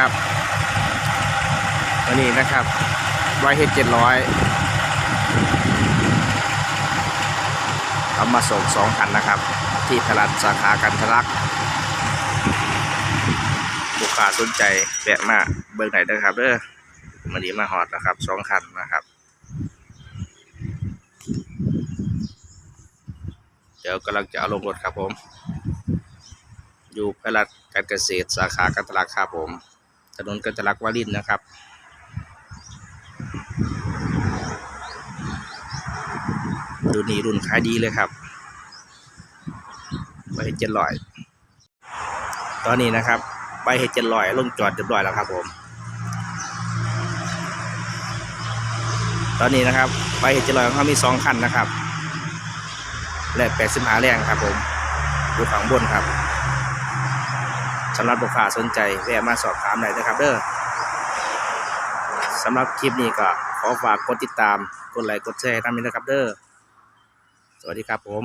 ครับวันนี้นะครับไวเฮดเจ็ดร้อยเอามาส่งสองคันนะครับ ที่พลัดสาขากันทลักลูกค้าสนใจแวะมาเบิ่งไหนอยเด้อครับเด้อมันนี้มาฮอดนะครับสองคันนะครับ เดี๋ยวกำลังจะเอาลงรถครับผม อยู่พลัดการเกษตรสาขากันทลักครับผม ถนนกันทะลักวารินนะครับรุ่นนี้รุ่นขายดีเลยครับไปเห็ดจ็ดลอย ตอนนี้นะครับ ไปเห็ดเจ็ดลอยลงจอดเรียบร้อยแล้วครับผม ตอนนี้นะครับ ไปเห็ดเจ็ดลอยของเขามีสองคันนะครับ และแปดสิบหาแรงครับผมอยู่ข้างบนครับ สำหรับลูกค้าสนใจแวะมาสอบถามหน่อยนะครับเด้อสำหรับคลิปนี้ก็ขอฝากกดติดตาม กดไลค์ กดแชร์ให้ทำนี้นะครับเด้อ สวัสดีครับผม